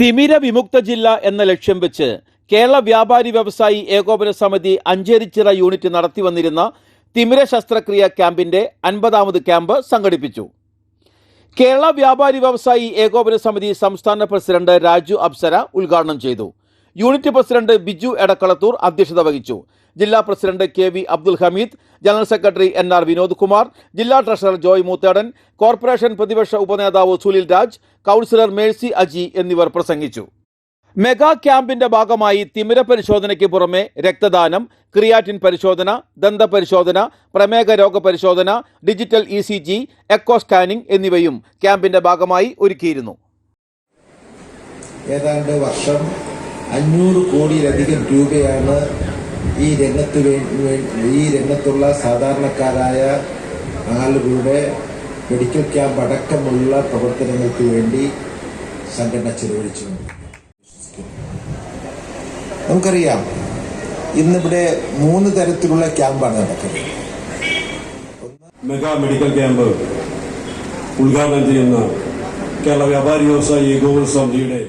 തിമിര വിമുക്ത ജില്ല എന്ന ലക്ഷ്യം വെച്ച് കേരള വ്യാപാരി വ്യവസായി ഏകോപന സമിതി അഞ്ചേരിച്ചിറ യൂണിറ്റ് നടത്തി വന്നിരുന്ന തിമിര ശസ്ത്രക്രിയ ക്യാമ്പിന്റെ അൻപതാമത് ക്യാമ്പ് സംഘടിപ്പിച്ചു. കേരള വ്യാപാരി വ്യവസായി ഏകോപന സമിതി സംസ്ഥാന പ്രസിഡന്റ് രാജു അപ്സര ഉദ്ഘാടനം ചെയ്തു. യൂണിറ്റ് പ്രസിഡന്റ് ബിജു എടക്കളത്തൂർ അധ്യക്ഷത വഹിച്ചു. ജില്ലാ president K V Abdul Hameed general secretary N R Vinod Kumar ജില്ലാ ട്രഷറർ ജോയ് മൂത്തേടൻ കോർപ്പറേഷൻ പ്രതിപക്ഷ ഉപനേതാവ് സുനിൽ രാജ് കൗൺസിലർ മേഴ്സി അജി എന്നിവർ പ്രസംഗിച്ചു. മെഗാ ക്യാമ്പിന്റെ ഭാഗമായി തിമിര പരിശോധനയ്ക്ക് പുറമെ രക്തദാനം ക്രിയാറ്റിൻ പരിശോധന ദന്ത പരിശോധന പ്രമേഹ രോഗ പരിശോധന digital E C G echo scanning എന്നിവയും ക്യാമ്പിന്റെ ഭാഗമായി ഒരുക്കിയിരുന്നു. ഏതാണ്ട് വർഷം അഞ്ഞൂറ് കോടിയിലധികം രൂപയാണ് ഈ രംഗത്ത് ഈ രംഗത്തുള്ള സാധാരണക്കാരായ ആളുകളുടെ മെഡിക്കൽ ക്യാമ്പ് അടക്കമുള്ള പ്രവർത്തനങ്ങൾക്ക് വേണ്ടി സംഘടന ചെലവഴിച്ചു നമുക്കറിയാം ഇന്നിവിടെ മൂന്ന് തരത്തിലുള്ള ക്യാമ്പാണ് നടക്കുന്നത്. മെഗാ മെഡിക്കൽ ക്യാമ്പ് ഉദ്ഘാടനം ചെയ്യുന്ന കേരള വ്യാപാരി വ്യവസായി ഗോകുൽ സമിതിയുടെ